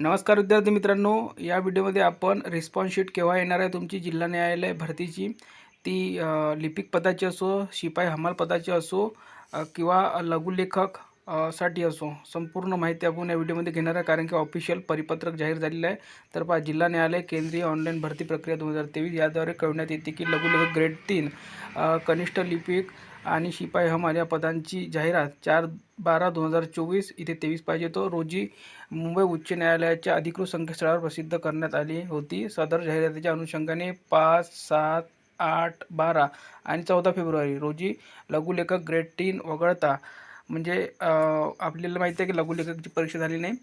नमस्कार विद्यार्थी मित्रांनो या व्हिडिओमध्ये आपण रिस्पॉन्स शीट केव्हा येणार आहे तुमची जिल्हा न्यायालय भरतीची? ती लिपिक पदाची असो शिपाई हमाल पदाची असो किंवा लघुलेखक साठी असो. संपूर्ण माहिती आपण या व्हिडिओमध्ये घेणार आहे कारण की ऑफिशियल परिपत्रक जाहीर झालेलं आहे. तर पहा जिल्हा न्यायालय केंद्रीय ऑनलाईन भरती प्रक्रिया दोन हजार तेवीस याद्वारे कळवण्यात येते की लघुलेखक ग्रेड तीन कनिष्ठ लिपिक आणि शिपाई हमाल या पदांची जाहिरात चार बारा दोन हजार चोवीस इथे तेवीस पाहिजे तो रोजी मुंबई उच्च न्यायालयाच्या अधिकृत संकेतस्थळावर प्रसिद्ध करण्यात आली होती. सदर जाहिरातीच्या अनुषंगाने पाच सात आठ बारा आणि चौदा फेब्रुवारी रोजी लघुलेखक ग्रेड तीन वगळता म्हणजे आपल्याला माहिती आहे की लघुलेखकची परीक्षा झाली नाही.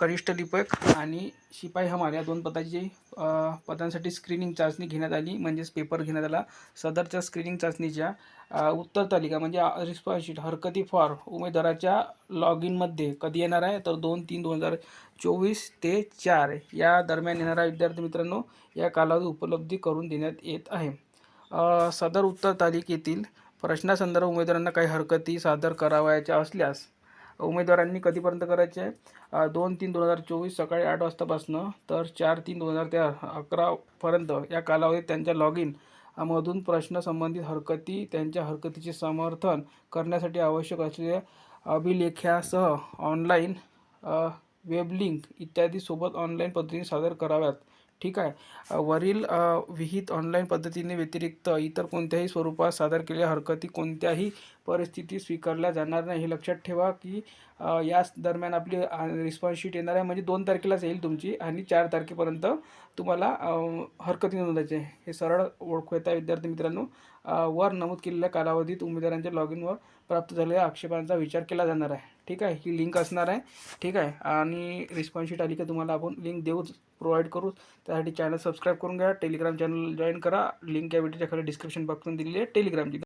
कनिष्ठ लिपक आणि शिपाई हमाल या दोन पदाची पदांसाठी स्क्रीनिंग चाचणी घेण्यात आली. म्हणजेच पेपर घेण्यात आला. सदरच्या स्क्रीनिंग चाचणीच्या उत्तर तालिका म्हणजे रिस्पॉन्सिट हरकती फॉर उमेदवाराच्या लॉग इनमध्ये कधी येणार आहे? तर दोन तीन दोन हजार चोवीस ते चार या दरम्यान येणाऱ्या विद्यार्थी मित्रांनो या कालावधी उपलब्धी करून देण्यात येत आहे. सदर उत्तर तालिकेतील प्रश्नासंदर्भात उमेदवारांना काही हरकती सादर करावयाच्या असल्यास उमेदवारांनी कधीपर्यंत करायचे? आहे दोन तीन दोन हजार चोवीस सकाळी आठ वाजतापासनं तर चार तीन दोन हजार ते अकरापर्यंत या कालावधीत त्यांच्या लॉग इन मधून प्रश्न संबंधित हरकती त्यांच्या हरकतीचे समर्थन करण्यासाठी आवश्यक असलेल्या अभिलेख्यासह ऑनलाईन वेब लिंक इत्यादी सोबत ऑनलाईन पद्धतीने सादर कराव्यात. ठीक आहे. वरील विहित ऑनलाईन पद्धतीने व्यतिरिक्त इतर कोणत्याही स्वरूपात सादर केलेल्या हरकती कोणत्याही परिस्थिती स्वीकारल्या जाणार नाही. हे लक्षात ठेवा की याच दरम्यान आपली रिस्पॉन्स शीट येणार आहे. म्हणजे दोन तारखेलाच येईल तुमची आणि चार तारखेपर्यंत तुम्हाला हरकती नोंदवायचे आहे. हे सरळ ओळखू येत आहे विद्यार्थी मित्रांनो. वर नमूद केलेल्या कालावधीत उमेदवारांच्या लॉग इनवर प्राप्त झालेल्या आक्षेपांचा विचार केला जाणार आहे. ठीक आहे? ही लिंक असणार आहे. ठीक आहे? आणि रिस्पॉन्स शीट आली की तुम्हाला आपण लिंक देऊच प्रोव्हाइड करू. त्यासाठी चॅनल सबस्क्राईब करून घ्या. टेलिग्राम चॅनल जॉईन करा. लिंक या व्हिडिओच्या खाली डिस्क्रिप्शन बॉक्समध्ये दिलेली आहे. टेलिग्रामची